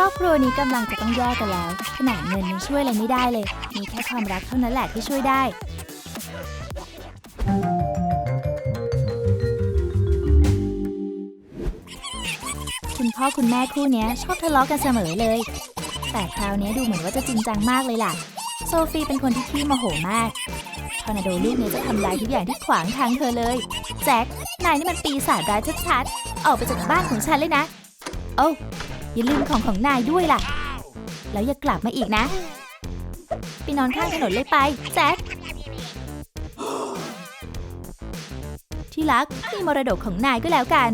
รอบครัวนี้กำลังจะต้องแยกกันแล้ว ขนาดเงินยังช่วยอะไรไม่ได้เลย มีแค่ความรักเท่านั้นแหละที่ช่วยได้ คุณพ่อคุณแม่คู่นี้ชอบทะเลาะกันเสมอเลย แต่คราวนี้ดูเหมือนว่าจะจริงจังมากเลยล่ะ โซฟีเป็นคนที่ขี้โมโหมากทอร์นาโดลูกนี้จะทำลายทุกอย่างที่ขวางทางเธอเลย แจ็คนายนี่มันปีศาจร้ายชัดๆ ออกไปจากบ้านของฉันเลยนะ โอ้ อย่าลืมของของนายด้วยล่ะ แล้วอย่ากลับมาอีกนะ ไปนอนข้างถนนเลยไปแจ็คที่รักนี่มรดกของนายก็แล้วกัน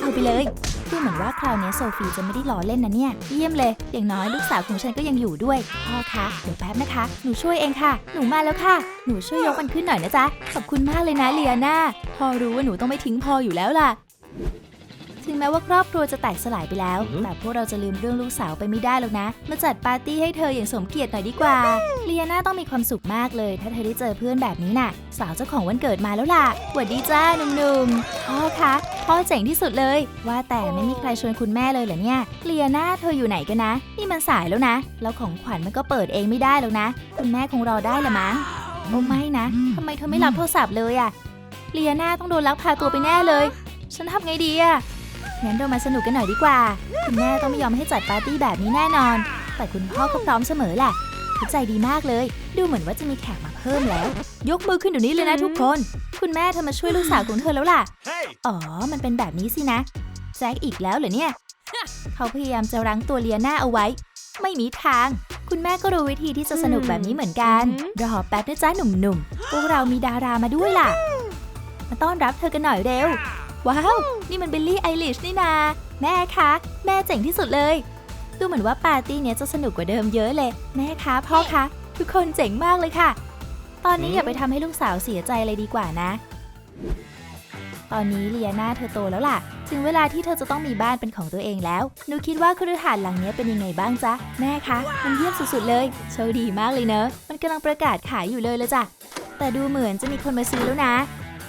เอาไปเลยดูเหมือนว่าคราวนี้โซฟีจะไม่ได้ล้อเล่นนะเนี่ย เยี่ยมเลย อย่างน้อยลูกสาวของฉันก็ยังอยู่ด้วย พ่อคะ เดี๋ยวแป๊บนะคะ หนูช่วยเองค่ะ หนูมาแล้วค่ะ หนูช่วยยกมันขึ้นหน่อยนะจ๊ะ ขอบคุณมากเลยนะเลียนาพ่อรู้ว่าหนูต้องไม่ทิ้งพ่ออยู่แล้วล่ะ ถึงแม้ว่าครอบครัวจะแตกสลายไปแล้วอือฮึแต่พวกเราจะลืมเรื่องลูกสาวไปไม่ได้หรอกนะ มาจัดปาร์ตี้ให้เธออย่างสมเกียรติหน่อยดีกว่า เลียนาต้องมีความสุขมากเลย ถ้าเธอได้เจอเพื่อนแบบนี้น่ะ สาวเจ้าของวันเกิดมาแล้วล่ะหวัดดีจ้าหนุ่มๆ พ่อคะ พ่อเจ๋งที่สุดเลย ว่าแต่ไม่มีใครชวนคุณแม่เลยเหรอเนี่ย เลียนาเธออยู่ไหนกันนะ นี่มันสายแล้วนะ แล้วของขวัญมันก็เปิดเองไม่ได้แล้วนะ คุณแม่คงรอได้ละมั้งโอ้ไม่นะทำไมเธอไม่รับโทรศัพท์เลยอะเลียนาต้องโดนลักพาตัวไปแน่เลย ฉันทำไงดีอะ งั้นเรามาสนุกกันหน่อยดีกว่า คุณแม่ต้องไม่ยอมให้จัดปาร์ตี้แบบนี้แน่นอน แต่คุณพ่อก็พร้อมเสมอแหละเขาใจดีมากเลย ดูเหมือนว่าจะมีแขกมาเพิ่มแล้ว ยกมือขึ้นเดี๋ยวนี้เลยนะทุกคน คุณแม่เธอมาช่วยลูกสาวของเธอแล้วล่ะ Hey! อ๋อ มันเป็นแบบนี้สินะแจ็คอีกแล้วเหรอเนี่ย เขาพยายามจะรั้งตัวเลียนาเอาไว้ ไม่มีทาง คุณแม่ก็รู้วิธีที่จะสนุกแบบนี้เหมือนกัน รอแป๊บนะจ๊ะหนุ่มๆ พวกเรามีดารามาด้วยล่ะ มาต้อนรับเธอกันหน่อยเร็ว ว้าว นี่มันเบลลี่ไอลิชนี่นา แม่คะ แม่เจ๋งที่สุดเลย ดูเหมือนว่าปาร์ตี้เนี้ยจะสนุกกว่าเดิมเยอะเลย แม่คะ พ่อคะ ทุกคนเจ๋งมากเลยค่ะ ตอนนี้อย่าไปทำให้ลูกสาวเสียใจเลยดีกว่านะ ตอนนี้เลียนาเธอโตแล้วล่ะ ถึงเวลาที่เธอจะต้องมีบ้านเป็นของตัวเองแล้ว หนูคิดว่าคฤหาสน์หลังนี้เป็นยังไงบ้างจ๊ะ แม่คะ มันเยี่ยมสุดๆเลย โชคดีมากเลยเนอะ มันกำลังประกาศขายอยู่เลยละจ้ะ แต่ดูเหมือนจะมีคนมาซื้อแล้วนะ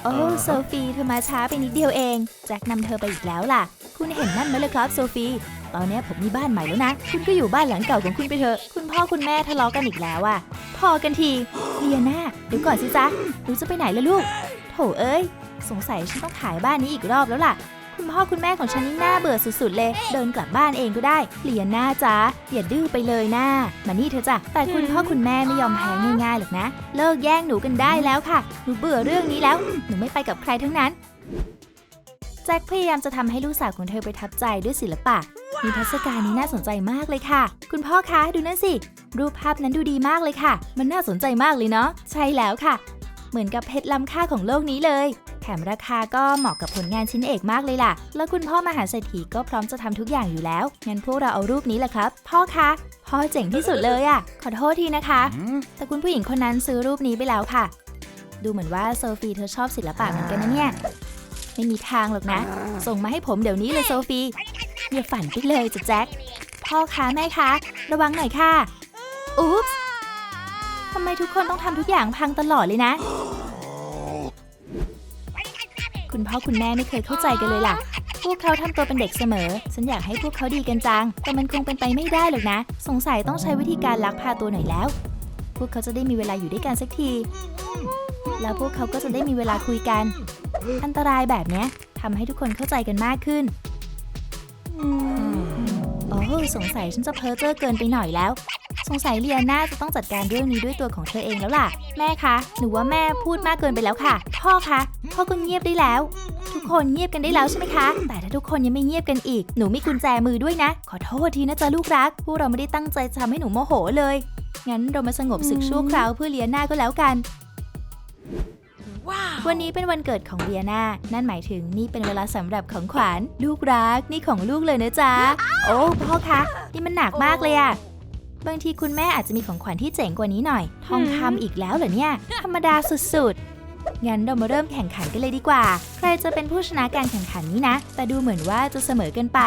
โอ้โซฟีเธอมาช้าไปนิดเดียวเองแจ็คนำเธอไปอีกแล้วล่ะ คุณเห็นนั่นไหมเลยครับโซฟี ตอนเนี้ยผมมีบ้านใหม่แล้วนะ คุณก็อยู่บ้านหลังเก่าของคุณไปเถอะ คุณพ่อคุณแม่ทะเลาะกันอีกแล้วอะพอกันทีเลียนาเดี๋ยวก่อนสิจ๊ะหนูจะไปไหนล่ะลูก โถเอ้ย สงสัยฉันต้องขายบ้านนี้อีกรอบแล้วล่ะ คุณพ่อคุณแม่ของฉันนี่น่าเบื่อสุดๆเลย เดินกลับบ้านเองก็ได้เลียนาจ๊ะอย่าดื้อไปเลยนะมานี่เธอจ้ะแต่คุณพ่อคุณแม่ไม่ยอมแพ้ง่ายๆหรอกนะ เลิกแย่งหนูกันได้แล้วค่ะหนูเบื่อเรื่องนี้แล้วหนูไม่ไปกับใครทั้งนั้นแจ็คพยายามจะทำให้ลูกสาวของเธอประทับใจด้วยศิลปะมีเทรรศกาลนี้น่าสนใจมากเลยค่ะ คุณพ่อคะดูนั่นสิ รูปภาพนั้นดูดีมากเลยค่ะ มันน่าสนใจมากเลยเนาะใช่แล้วค่ะ เหมือนกับเพชรล้ำค่าของโลกนี้เลย แถมราคาก็เหมาะกับผลงานชิ้นเอกมากเลยล่ะ แล้วคุณพ่อมหาเศรษฐีก็พร้อมจะทำทุกอย่างอยู่แล้ว งั้นพวกเราเอารูปนี้แหละครับ พ่อคะ พ่อเจ๋งที่สุดเลยอะ่ะ ขอโทษทีนะคะ แต่คุณผู้หญิงคนนั้นซื้อรูปนี้ไปแล้วค่ะ ดูเหมือนว่าโซฟีเธอชอบศิลปะเหมือนกันนะเนี่ย ไม่มีทางหรอกนะ ส่งมาให้ผมเดี๋ยวนี้เลยโซฟี อย่าฝันไปเลยจ้ะแจ็ค พ่อคะแม่คะ ระวังหน่อยค่ะ อุ๊ปส์ทำไมทุกคนต้องทำทุกอย่างพังตลอดเลยนะ คุณพ่อคุณแม่ไม่เคยเข้าใจกันเลยล่ะ พวกเขาทำตัวเป็นเด็กเสมอ ฉันอยากให้พวกเขาดีกันจัง แต่มันคงเป็นไปไม่ได้หรอกนะ สงสัยต้องใช้วิธีการลักพาตัวหน่อยแล้ว พวกเขาจะได้มีเวลาอยู่ด้วยกันสักที แล้วพวกเขาก็จะได้มีเวลาคุยกัน อันตรายแบบเนี้ยทำให้ทุกคนเข้าใจกันมากขึ้นโอ้สงสัยฉันจะเพ้อเจ้อเกินไปหน่อยแล้ว สงสัยเลียนาจะต้องจัดการเรื่องนี้ด้วยตัวของเธอเองแล้วล่ะ แม่คะ หนูว่าแม่พูดมากเกินไปแล้วค่ะ พ่อคะ พ่อก็เงียบได้แล้ว ทุกคนเงียบกันได้แล้วใช่ไหมคะ แต่ถ้าทุกคนยังไม่เงียบกันอีก หนูมีกุญแจมือด้วยนะ ขอโทษทีนะจ๊ะลูกรัก พวกเราไม่ได้ตั้งใจจะทำให้หนูโมโหเลย งั้นเรามาสงบศึกชั่วคราวเพื่อเลียนาก็แล้วกัน วันนี้เป็นวันเกิดของเลียนานั่นหมายถึงนี่เป็นเวลาสำหรับของขวัญลูกรักนี่ของลูกเลยนะจ๊ะ โอ้พ่อคะนี่มันหนักมากเลยอะบางทีคุณแม่อาจจะมีของขวัญที่เจ๋งกว่านี้หน่อย ทองคำอีกแล้วเหรอเนี่ย ธรรมดาสุดๆ งั้นเรามาเริ่มแข่งขันกันเลยดีกว่า ใครจะเป็นผู้ชนะการแข่งขันนี้นะ แต่ดูเหมือนว่าจะเสมอเกันไป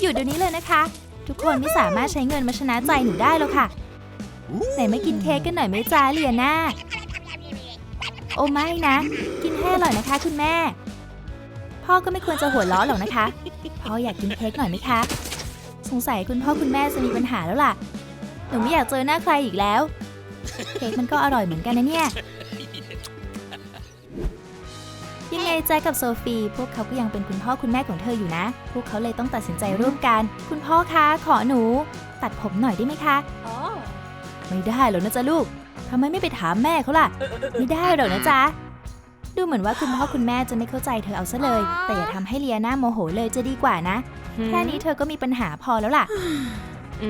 หยุดเดี๋ยวนี้เลยนะคะ ทุกคนไม่สามารถใช้เงินมาชนะใจหนูได้หรอกค่ะ ไหนมากินเค้กกันหน่อยไหมจ้าเลียนา โอ้ไม่นะ กินให้อร่อยนะคะคุณแม่ พ่อก็ไม่ควรจะหัวเราะหรอกนะคะ พ่ออยากกินเค้กหน่อยไหมคะ สงสัยคุณพ่อคุณแม่จะมีปัญหาแล้วล่ะ หนูไม่อยากเจอหน้าใครอีกแล้ว เค้กมันก็อร่อยเหมือนกันนะเนี่ย ยังไงแจ็คกับโซฟี พวกเขาก็ยังเป็นคุณพ่อคุณแม่ของเธออยู่นะ พวกเขาเลยต้องตัดสินใจร่วมกัน คุณพ่อคะ ขอหนู ตัดผมหน่อยได้ไหมคะ ไม่ได้หรอกนะจ๊ะลูกทำไมไม่ไปถามแม่เขาล่ะ ไม่ได้หรอกนะจ๊ะ ดูเหมือนว่าคุณพ่อคุณแม่จะไม่เข้าใจเธอเอาซะเลย แต่อย่าทำให้เลียน่าโมโหเลยจะดีกว่านะ แค่นี้เธอก็มีปัญหาพอแล้วล่ะ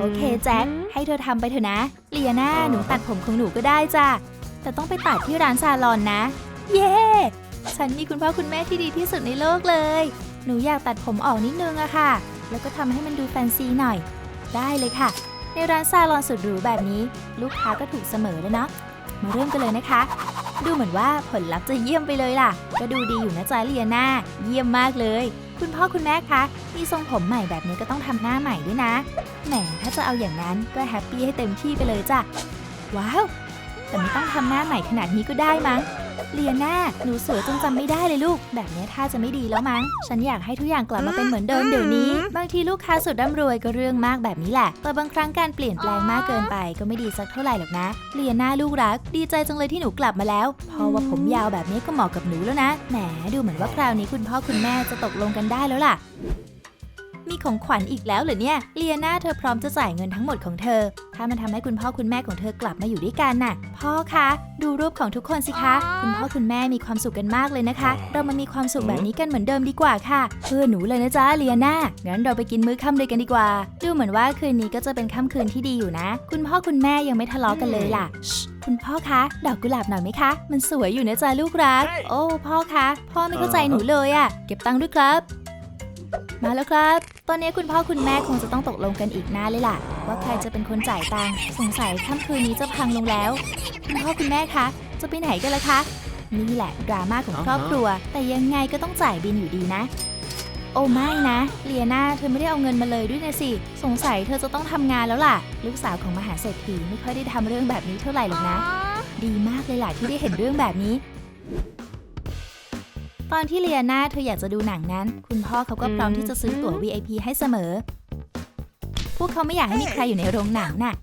โอเคแจ็ค ให้เธอทำไปเถอะนะ เลียน่าหนูตัดผมของหนูก็ได้จ้ะ แต่ต้องไปตัดที่ร้านซาลอนนะ เย้ ฉันมีคุณพ่อคุณแม่ที่ดีที่สุดในโลกเลย หนูอยากตัดผมออกนิดนึงอะค่ะ แล้วก็ทำให้มันดูแฟนซีหน่อย ได้เลยค่ะ ในร้านซาลอนสุดหรูแบบนี้ ลูกค้าก็ถูกเสมอเลยเนาะมาเริ่มกันเลยนะคะ ดูเหมือนว่าผลลัพธ์จะเยี่ยมไปเลยล่ะ ก็ดูดีอยู่นะจ๊ะเลียนาเยี่ยมมากเลย คุณพ่อคุณแม่คะมีทรงผมใหม่แบบนี้ก็ต้องทำหน้าใหม่ด้วยนะแหมถ้าจะเอาอย่างนั้นก็แฮปปี้ให้เต็มที่ไปเลยจ้ะว้าว แต่ไม่ต้องทำหน้าใหม่ขนาดนี้ก็ได้มั้ง เลียนาหนูสวยจนจำไม่ได้เลยลูก แบบนี้ท่าจะไม่ดีแล้วมั้ง ฉันอยากให้ทุกอย่างกลับมาเป็นเหมือนเดิมเดี๋ยวนี้ บางทีลูกค้าสุดร่ำรวยก็เรื่องมากแบบนี้แหละ แต่บางครั้งการเปลี่ยนแปลงมากเกินไปก็ไม่ดีสักเท่าไหร่หรอกนะ เลียนาลูกรัก ดีใจจังเลยที่หนูกลับมาแล้ว เพราะว่าผมยาวแบบนี้ก็เหมาะกับหนูแล้วนะ แหมดูเหมือนว่าคราวนี้คุณพ่อคุณแม่จะตกลงกันได้แล้วล่ะมี ของขวัญอีกแล้วเหรอเนี่ย เลียนาเธอพร้อมจะจ่ายเงินทั้งหมดของเธอ ถ้ามันทำให้คุณพ่อคุณแม่ของเธอกลับมาอยู่ด้วยกันน่ะ พ่อคะ ดูรูปของทุกคนสิคะ คุณพ่อคุณแม่มีความสุขกันมากเลยนะคะ เรามามีความสุขแบบนี้กันเหมือนเดิมดีกว่าค่ะ เพื่อหนูเลยนะจ๊ะเลียนางั้นเราไปกินมื้อค่ำด้วยกันดีกว่า ดูเหมือนว่าคืนนี้ก็จะเป็นค่ำคืนที่ดีอยู่นะ คุณพ่อคุณแม่ยังไม่ทะเลาะกันเลยล่ะชิคุณพ่อคะ ดอกกุหลาบหน่อยไหมคะ มันสวยอยู่นะจ๊ะลูกรัก โอ้ พ่อคะ พ่อไม่เข้าใจหนูเลยอะเก็บตังค์ด้วยครับ มาแล้วครับ ตอนนี้คุณพ่อคุณแม่คงจะต้องตกลงกันอีกนานเลยล่ะ ว่าใครจะเป็นคนจ่ายตังค์สงสัยค่ำคืนนี้จะพังลงแล้ว คุณพ่อคุณแม่คะจะไปไหนกันล่ะคะนี่แหละดราม่าของครอบครัว แต่ยังไงก็ต้องจ่ายบินอยู่ดีนะ โอ้ไม่นะเลียนาเธอไม่ได้เอาเงินมาเลยด้วยนะสิ สงสัยเธอจะต้องทำงานแล้วล่ะ ลูกสาวของมหาเศรษฐีไม่ค่อยได้ทำเรื่องแบบนี้เท่าไหร่หรอกนะ ดีมากเลยล่ะที่ได้เห็นเรื่องแบบนี้ ตอนที่เลียนาเธออยากจะดูหนังนั้น คุณพ่อเขาก็พร้อมที่จะซื้อตั๋ว VIP ให้เสมอ พวกเขาไม่อยากให้มีใครอยู่ในโรงหนังน่ะ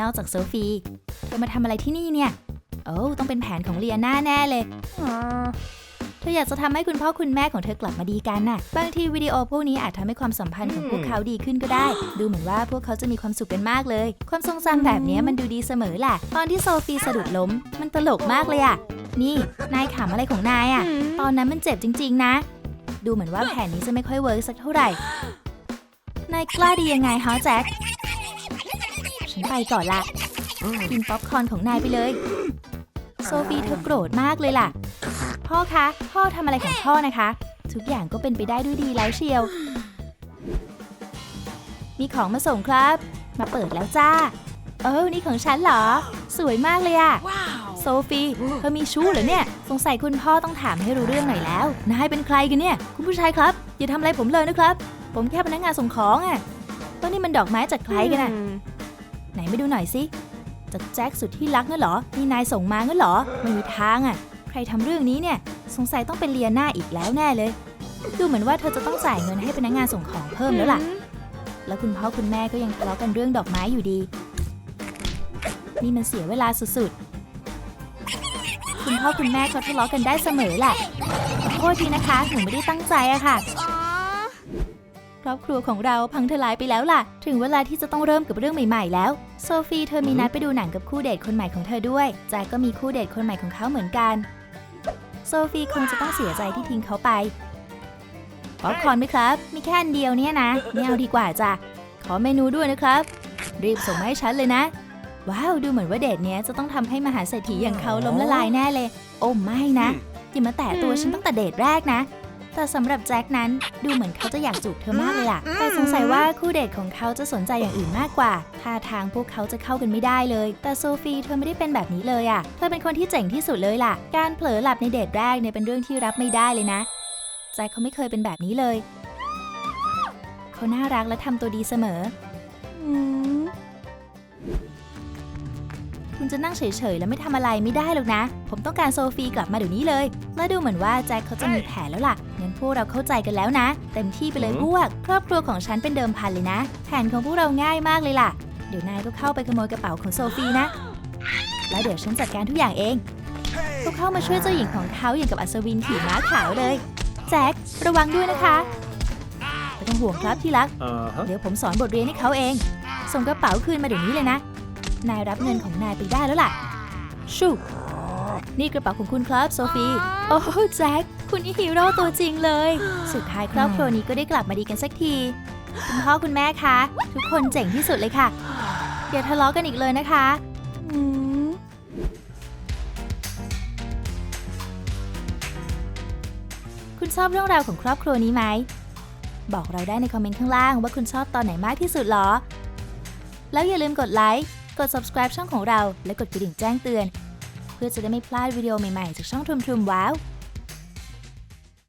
นอกจากโซฟี เธอมาทำอะไรที่นี่เนี่ย โอ้ต้องเป็นแผนของเลียนาแน่เลย เธออยากจะทำให้คุณพ่อคุณแม่ของเธอกลับมาดีกันน่ะ บางทีวิดีโอพวกนี้อาจทำให้ความสัมพันธ์ของพวกเขาดีขึ้นก็ได้ ดูเหมือนว่าพวกเขาจะมีความสุขกันมากเลย ความทรงจำแบบนี้มันดูดีเสมอแหละ ตอนที่โซฟีสะดุดล้ม มันตลกมากเลยอะ นี่นายขำอะไรของนายอะตอนนั้นมันเจ็บจริง ๆ นะ ดูเหมือนว่าแผนนี้จะไม่ค่อยเวิร์กสักเท่าไหร่ นายกล้าดียังไงฮะแจ็ค ฉันไปก่อนละ กินป๊อปคอร์นของนายไปเลย โซฟีเธอโกรธมากเลยล่ะ พ่อคะ พ่อทำอะไรของพ่อนะคะ ทุกอย่างก็เป็นไปได้ด้วยดีแล้วเชียว มีของมาส่งครับ มาเปิดแล้วจ้า เออนี่ของฉันเหรอ สวยมากเลยอะ โซฟีเธอมีชู้เหรอเนี่ย สงสัยคุณพ่อต้องถามให้รู้เรื่องหน่อยแล้ว นายเป็นใครกันเนี่ย คุณผู้ชายครับ อย่าทำอะไรผมเลยนะครับ ผมแค่พนักงานส่งของอะต้นนี่มันดอกไม้จากใครกันอะไหนไม่ดูหน่อยสิจากแจ็คสุดที่รักนั่นเหรอนี่นายส่งมางั้นเหรอ ไม่มีทางอะ ใครทำเรื่องนี้เนี่ย สงสัยต้องเป็นเลียนาอีกแล้วแน่เลย ดูเหมือนว่าเธอจะต้องจ่ายเงินให้พนักงานส่งของเพิ่มแล้วล่ะ แล้วคุณพ่อคุณแม่ก็ยังทะเลาะกันเรื่องดอกไม้อยู่ดี นี่มันเสียเวลาสุดๆ คุณพ่อคุณแม่เขาทะเลาะกันได้เสมอแหละขอโทษทีนะคะหนูไม่ได้ตั้งใจอะค่ะ ครอบครัวของเราพังทลายไปแล้วล่ะ ถึงเวลาที่จะต้องเริ่มกับเรื่องใหม่ๆแล้ว โซฟีเธอมีนัดไปดูหนังกับคู่เดทคนใหม่ของเธอด้วยแจ็คก็มีคู่เดทคนใหม่ของเขาเหมือนกัน โซฟีคงจะต้องเสียใจที่ทิ้งเขาไปป๊อปคอร์นไหมครับ มีแค่อันเดียวเนี่ยนะไม่เอาดีกว่าจ้ะ ขอเมนูด้วยนะครับ รีบส่งมาให้ฉันเลยนะ ว้าว ดูเหมือนว่าเดทเนี้ยจะต้องทำให้มหาเศรษฐีอย่างเขาล้มละลายแน่เลย โอ้ไม่นะ อย่ามาแตะตัวฉันตั้งแต่เดทแรกนะ แต่สำหรับแจ็คนั้นดูเหมือนเขาจะอยากจูบเธอมากเลยล่ะ แต่สงสัยว่าคู่เดทของเขาจะสนใจอย่างอื่นมากกว่าท่าทางพวกเขาจะเข้ากันไม่ได้เลย แต่โซฟีเธอไม่ได้เป็นแบบนี้เลยอะ เธอเป็นคนที่เจ๋งที่สุดเลยล่ะ การเผลอหลับในเดทแรกเนี่ยเป็นเรื่องที่รับไม่ได้เลยนะ แจ็คเขาไม่เคยเป็นแบบนี้เลย เขาน่ารักและทำตัวดีเสมอ คุณจะนั่งเฉยๆ แล้วไม่ทำอะไรไม่ได้หรอกนะ ผมต้องการโซฟีกลับมาเดี๋ยวนี้เลย และดูเหมือนว่าแจ็คเขาจะมีแผนแล้วล่ะ งั้นพวกเราเข้าใจกันแล้วนะ เต็มที่ไปเลยพวก ครอบครัวของฉันเป็นเดิมพันเลยนะ แผนของพวกเราง่ายมากเลยล่ะ เดี๋ยวนายก็เข้าไปขโมยกระเป๋าของโซฟีนะ แล้วเดี๋ยวฉันจัดการทุกอย่างเองพวกเข้ามาช่วยเจ้าหญิงของเขาอย่างกับอัศวินขี่ม้าขาวเลย แจ็คระวังด้วยนะคะไม่ต้องห่วงครับที่รัก Uh-huh. เดี๋ยวผมสอนบทเรียนให้เขาเอง ส่งกระเป๋าคืนมาเดี๋ยวนี้เลยนะ นายรับเงินของนายไปได้แล้วล่ะ ชูนี่กระเป๋าของคุณครับโซฟี โอ้แจ็ค คุณนี่ฮีโร่ตัวจริงเลย สุดท้ายครอบครัวนี้ก็ได้กลับมาดีกันสักที คุณพ่อคุณแม่คะ ทุกคนเจ๋งที่สุดเลยค่ะ อย่าทะเลาะกันอีกเลยนะคะอืมคุณชอบเรื่องราวของครอบครัวนี้ไหม บอกเราได้ในคอมเมนต์ข้างล่างว่าคุณชอบตอนไหนมากที่สุดหรอ แล้วอย่าลืมกดไลค์ กด subscribe ช่องของเราและกดกระดิ่งแจ้งเตือน เพื่อจะได้ไม่พลาดวิดีโอใหม่ๆ จากช่องทุมทุมว้าว